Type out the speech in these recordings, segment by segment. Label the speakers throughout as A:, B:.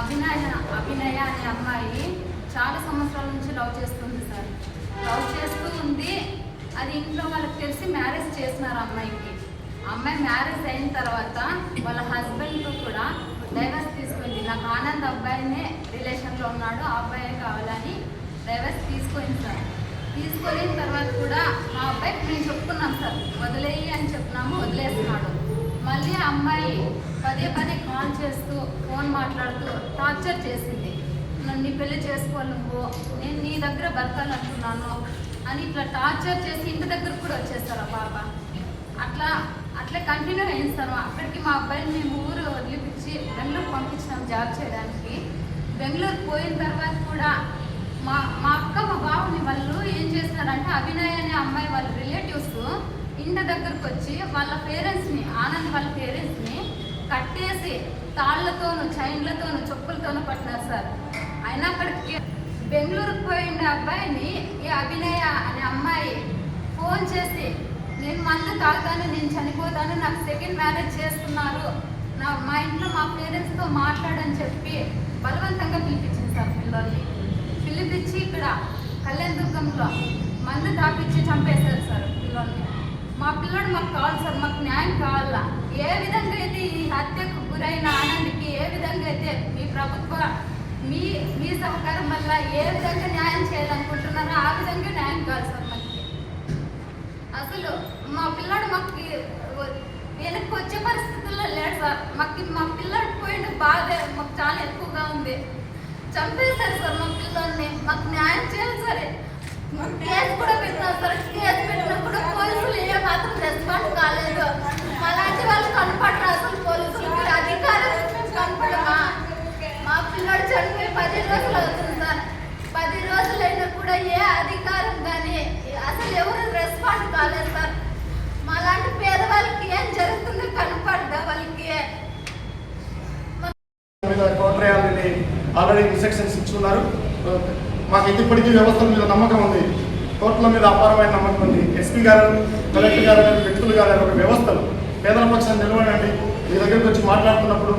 A: అభినయ అభినయ అనే అమ్మాయి చాలా సంవత్సరాల నుంచి లవ్ చేస్తుంది సార్. లవ్ చేస్తూ ఉంది. అది ఇంట్లో వాళ్ళకి తెలిసి మ్యారేజ్ చేసినారు అమ్మాయికి. అమ్మాయి మ్యారేజ్ అయిన తర్వాత వాళ్ళ హస్బెండ్తో కూడా డైవర్స్ తీసుకుంది. నాకు ఆనంద్ అబ్బాయినే రిలేషన్లో ఉన్నాడు. ఆ అబ్బాయే కావాలని డైవర్స్ తీసుకొని సార్. తీసుకొని తర్వాత కూడా మా అబ్బాయికి మేము చెప్పుకున్నాం సార్. వదిలేయి అని చెప్పినాము వదిలేస్తున్నాడు. మళ్ళీ అమ్మాయి పదే పదే కాల్ చేస్తూ ఫోన్ మాట్లాడుతూ టార్చర్ చేసింది. నన్ను నీ పెళ్ళి చేసుకోవాలి నువ్వు. నేను నీ దగ్గర బతకాలనుకున్నాను అని ఇట్లా టార్చర్ చేసి ఇంటి దగ్గర కూడా వచ్చేస్తారు ఆ బాబా అట్లా అట్లా కంటిన్యూ అయింది సార్ అక్కడికి మా అబ్బాయిని మేము ఊరు వదిలిపించి బెంగళూరు పంపించినాం జాబ్ చేయడానికి. బెంగళూరు పోయిన తర్వాత కూడా మా మా అక్క మా బావని వాళ్ళు ఏం చేస్తారంటే అభినయ్ అనే అమ్మాయి వాళ్ళ రిలేటివ్స్ ఇంటి దగ్గరకు వచ్చి వాళ్ళ పేరెంట్స్ని ఆనంద్ వాళ్ళ పేరెంట్స్ని కట్టేసి తాళ్ళతోను చైన్లతోను చెప్పులతోనూ పట్టినారు సార్. అయినా అక్కడికి బెంగళూరుకు పోయిన అబ్బాయిని ఈ అభినయ అనే అమ్మాయి ఫోన్ చేసి నేను మందు తాగుతాను నేను చనిపోతాను నాకు సెకండ్ మ్యారేజ్ చేస్తున్నారు. నా మా ఇంట్లో మా పేరెంట్స్తో మాట్లాడని చెప్పి బలవంతంగా పిలిపించింది సార్ పిల్లల్ని పిలిపించి ఇక్కడ కళ్యాణదుర్గంలో మందు తాపించి చంపేశారు సార్ పిల్లల్ని మా పిల్లడు మాకు కావాలి సార్ మాకు న్యాయం కావాలా? ఏ విధంగా అయితే ఈ హత్యకు గురైన ఆనంద్కి ఏ విధంగా అయితే మీ ప్రభుత్వ మీ మీ సహకారం వల్ల ఏ విధంగా న్యాయం చేయాలనుకుంటున్నారో ఆ విధంగా న్యాయం కావాలి సార్ మనకి అసలు మా పిల్లాడు మాకు వెనక్కి వచ్చే పరిస్థితుల్లో లేడు సార్. మాకు మా పిల్లాడు పోయిన బాధ మాకు చాలా ఎక్కువగా ఉంది. చంపేశారు సార్ మా పిల్లల్ని మాకు న్యాయం చేయాలి సరే. కేసు కూడా సార్ కేసు పోలీసులు ఏ మాత్రం రెస్పాండ్ కాలేదు. అలాంటి వాళ్ళు కనపడరు అసలు పోలీసులకి అధికారం కనపడమా మా పిల్లాడు చనిపోయి పది రోజులు అవుతుంది సార్. పది రోజులైనా కూడా ఏ అధికారం కానీ అసలు ఎవరు రెస్పాండ్ కాలేదు సార్. మాలాంటి పేదవాళ్ళకి ఏం జరుగుతుందో కనపడ్డా వాళ్ళకి?
B: ఆల్రెడీ ఇన్స్ట్రక్షన్స్ ఇచ్చున్నారు మాకు ఇప్పటికీ వ్యవస్థల మీద నమ్మకం ఉంది. కోర్టుల మీద అపారమైన నమ్మకం ఉంది. ఎస్పీ గారు కలెక్టర్ గారు వ్యక్తులు గారు ఒక వ్యవస్థలు పేదల పక్షాన్ని నిలవడండి మీ దగ్గరికి వచ్చి మాట్లాడుతున్నప్పుడు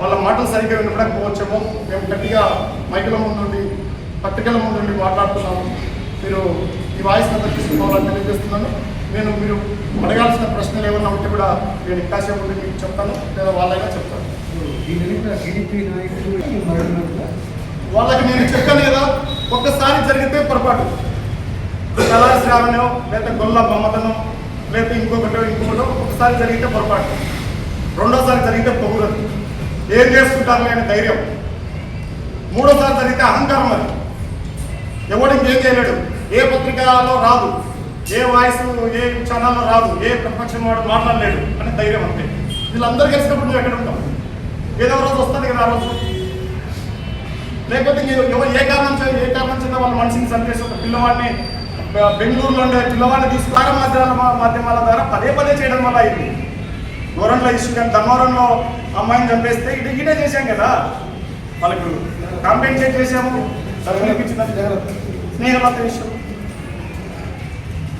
B: వాళ్ళ మాటలు సరిగ్గా వినపడకపోవచ్చేమో. మేము గట్టిగా మైకుల ముందుండి పత్రికల ముందుండి మాట్లాడుతున్నాము. మీరు ఈ వాయిస్ అంతా తీసుకోవాలని తెలియజేస్తున్నాను. నేను మీరు అడగాల్సిన ప్రశ్నలు ఏమన్నా ఉంటే కూడా నేను ఇంకాసేపు మీకు చెప్తాను. లేదా వాళ్ళైనా చెప్తాను వాళ్ళకి నేను చెప్పాను కదా ఒక్కసారి జరిగితే పొరపాటు. కళాశ్రావణం లేదా గొల్ల బొమ్మతనం లేదా ఇంకొకటో ఇంకొకటో ఒకసారి జరిగితే పొరపాటు. రెండోసారి జరిగితే పొగురదు. ఏం చేసుకుంటారు అనే ధైర్యం. మూడోసారి జరిగితే అహంకారం అది. ఎవడు ఇంకేం చేయలేడు. ఏ పత్రికలో రాదు. ఏ వాయిస్ ఏ ఛానల్లో రాదు. ఏ ప్రతిపక్షం వాడు మాట్లాడలేడు అనే ధైర్యం అంతే. వీళ్ళందరూ కలిసినప్పుడు నువ్వు ఎక్కడ ఉంటావు? ఏదో రోజు వస్తుంది కదా ఆ రోజు? లేకపోతే మీరు ఎవరు ఏ కారణం చేత ఏ కారణం చేత వాళ్ళ మనిషిని చంపేసి ఒక పిల్లవాడిని బెంగళూరులో ఉండే పిల్లవాడిని తీసుకురాక మాధ్యమాల మాధ్యమాల ద్వారా పదే పదే చేయడం వల్ల అయింది దూరంలో ఇష్యూ కానీ ధర్మవరంలో అమ్మాయిని చంపేస్తే ఇది ఇదే చేశాం కదా. వాళ్ళకు కాంపెన్సేట్ చేసాము సరిపించిన విషయం.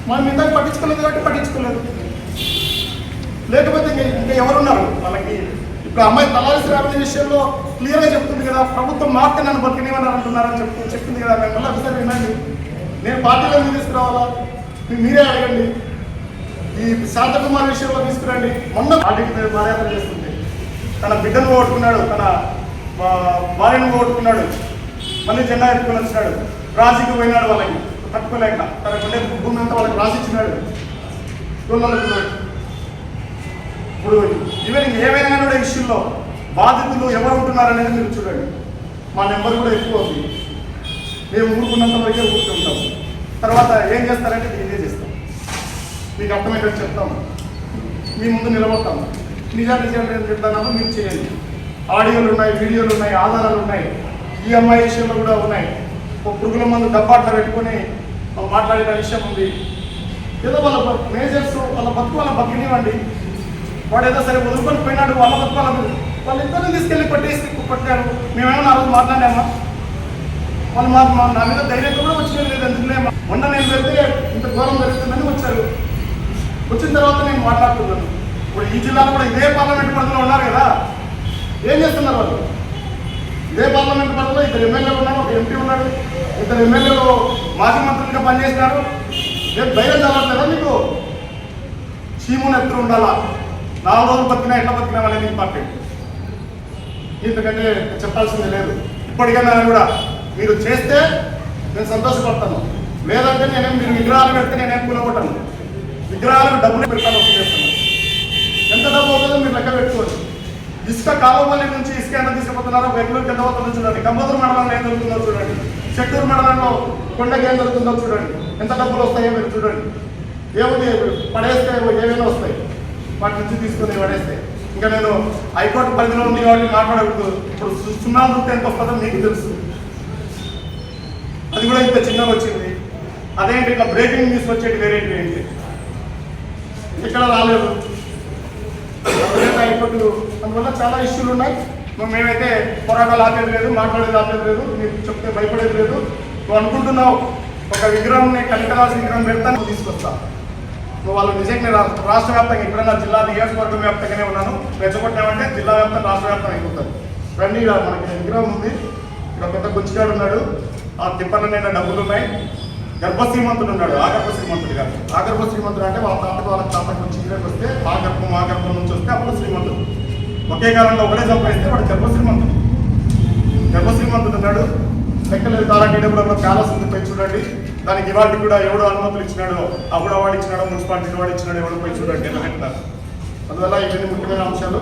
B: మనం ఇందాక పట్టించుకోలేదు కాబట్టి పట్టించుకోలేదు. లేకపోతే ఇంకా ఎవరున్నారు? వాళ్ళకి ఇప్పుడు అమ్మాయి తలాల్సి శ్రావణి విషయంలో క్లియర్గా చెప్తుంది కదా ప్రభుత్వం మార్తే నన్ను బతికినేమన్నారు అంటున్నారని చెప్తూ చెప్తుంది కదా మేము మళ్ళీ ఒకసారి వినండి. నేను పార్టీలో ఎందుకు తీసుకురావాలా? మీరే అడగండి. ఈ శాంతకుమార్ విషయంలో తీసుకురండి. మొన్న పార్టీకి మీద మర్యాద చేస్తుంది తన బిడ్డను ఓడుకున్నాడు తన భార్యను ఓడుకున్నాడు మళ్ళీ జెండా ఎత్తుకొని వచ్చినాడు. రాజీకి పోయినాడు వాళ్ళకి తట్టుకోలేక. తన ఉండే భూమి అంతా వాళ్ళకి రాసిచ్చినాడు. ఇప్పుడు ఈవెన్ ఏమైనా కూడా ఇష్యూల్లో బాధితులు ఎవరు ఉంటున్నారు అనేది మీరు చూడండి. మా నెంబర్ కూడా ఎక్కువ ఉంది. మేము ఊరుకున్నంత వరకే ఊరుకుంటాం తర్వాత ఏం చేస్తారంటే ఇదే చేస్తాం. మీకు అర్థమయ్యేటట్టు చెప్తాము మీ ముందు నిలబడతాం. నిజాలు నిజాలు ఏం చెప్తానో మీరు చేయండి. ఆడియోలు ఉన్నాయి వీడియోలు ఉన్నాయి ఆధారాలు ఉన్నాయి. ఈఎంఐ విషయంలో కూడా ఉన్నాయి. ఒక పురుగుల మందు డబ్బాట్లో పెట్టుకొని మాట్లాడిన విషయం ఉంది. ఏదో వాళ్ళ మేజర్స్ వాళ్ళ బతుకు వాళ్ళ బతికినివ్వండి. వాడు ఏదో సరే వదులుకొని పోయినాడు వాళ్ళ బతుకు వాళ్ళ వాళ్ళిద్దరిని తీసుకెళ్ళి పట్టేసి పట్టారు మేమేమన్నా ఆ రోజు మాట్లాడామా? వాళ్ళు మా మా- నా మీద ధైర్యం కూడా వచ్చిన లేదు ఎందుకులే? మొన్న నేను వెళ్తే ఇంత ఘోరం జరుగుతుందని వచ్చారు. వచ్చిన తర్వాత నేను మాట్లాడుతున్నాను. ఇప్పుడు ఈ జిల్లాలో కూడా ఇదే పార్లమెంట్ పరిధిలో ఉన్నారు కదా. ఏం చేస్తున్నారు వాళ్ళు? ఇదే పార్లమెంట్ పరిధిలో ఇద్దరు ఎమ్మెల్యేలు ఉన్నారు ఒక ఎంపీ ఉన్నాడు ఇద్దరు ఎమ్మెల్యేలు మాజీ మంత్రులుగా పనిచేసినారు రేపు ధైర్యం చదవట్లేదా మీకు? చీమును ఎత్తులు ఉండాలా? నాలుగు రోజులు బతికినా ఎట్లా బతికినా అనేది ఇంపార్టెంట్ ఇంతకంటే చెప్పాల్సింది లేదు. ఇప్పటికైనా కూడా మీరు చేస్తే నేను సంతోషపడతాను. లేదంటే నేనేం మీరు విగ్రహాలు పెడితే నేనేం కూలగొట్టను. విగ్రహాలకు డబ్బులు పెడతాను చేస్తాను ఎంత డబ్బు అవుతుందో మీరు లెక్క పెట్టుకోవచ్చు ఇసుక కాలువపల్లి నుంచి ఇసుక ఎంత తీసుకుపోతున్నారో బెంగళూరు పెద్ద అవుతుందో చూడండి. కంబోదూరు మండలంలో ఏం దొరుకుతుందో చూడండి. చెట్టూరు మండలంలో కొండకి ఏం జరుగుతుందో చూడండి. ఎంత డబ్బులు వస్తాయో మీరు చూడండి. ఏముంది? పడేస్తే ఏమైనా వస్తాయి. వాటి నుంచి తీసుకుని పడేస్తే. ఇంకా నేను హైకోర్టు పరిధిలో ఉంది కాబట్టి మాట్లాడకూడదు. ఇప్పుడు సున్నా నృత్యం ఎంత వస్తుందో మీకు తెలుసు. అది కూడా ఇంత చిన్నగా వచ్చింది. అదేంటి ఇట్లా బ్రేకింగ్ న్యూస్ వచ్చేది వేరేంటి ఏంటి? ఇక్కడ రాలేదు. హైకోర్టు అందువల్ల చాలా ఇష్యూలు ఉన్నాయి. మేమైతే పోరాటాలు ఆపేది లేదు మాట్లాడేది ఆపేది లేదు మీరు చెప్తే భయపడేది లేదు. నువ్వు అనుకుంటున్నావు ఒక విగ్రహం కనకరాజు విగ్రహం పెడతాను తీసుకొస్తాను వాళ్ళు నిజంగా రాష్ట్ర వ్యాప్తంగా ఎప్పుడైనా జిల్లా నియోజకవర్గం వ్యాప్తంగానే ఉన్నాను. రెచ్చగొట్టామంటే జిల్లా వ్యాప్తం రాష్ట్ర వ్యాప్తం అయిపోతుంది. రండి మనకి విగ్రహం ఉంది. ఇక్కడ పెద్ద గుచ్చిగాడు ఉన్నాడు. ఆ తిప్పల డబ్బులు ఉన్నాయి. గర్భ శ్రీమంతుడు ఉన్నాడు ఆగర్భ శ్రీమంతుడు గారు ఆగర్భ శ్రీమంతుడు అంటే వాళ్ళ తాతకు వాళ్ళ తాతకు వచ్చి వస్తే ఆ గర్భం ఆ గర్భం నుంచి వస్తే అప్పుడు శ్రీమంతుడు. ఒకే కాలంలో ఒకటే సంపాదిస్తే వాడు గర్భ శ్రీమంతుడు. గర్భ శ్రీమంతుడు ఉన్నాడు. లెక్కలేదు తారాటి డబ్బులు ప్యాలెస్ ఉంది పోయి చూడండి దానికి ఇవాళ కూడా ఎవడు అనుమతులు ఇచ్చినాడో అప్పుడు వాడు ఇచ్చినాడో మున్సిపాలిటీ వాడు ఇచ్చినాడో ఎవడు పోయి చూడండి ఎలా అందువల్ల ఇవన్నీ ముఖ్యమైన అంశాలు.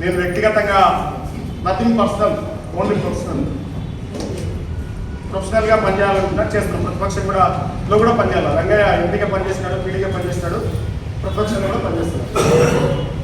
B: నేను వ్యక్తిగతంగా నథింగ్ పర్సనల్ ఓన్లీ ప్రొఫెషనల్ ప్రొఫెషనల్గా పనిచేయాలనుకున్నా చేస్తున్నాం ప్రతిపక్షం కూడా లో కూడా పనిచేయాలి. రంగయ్య ఎంపీగా పనిచేసినాడు పీడీగా పనిచేసినాడు ప్రతిపక్షంలో కూడా పనిచేస్తున్నాడు.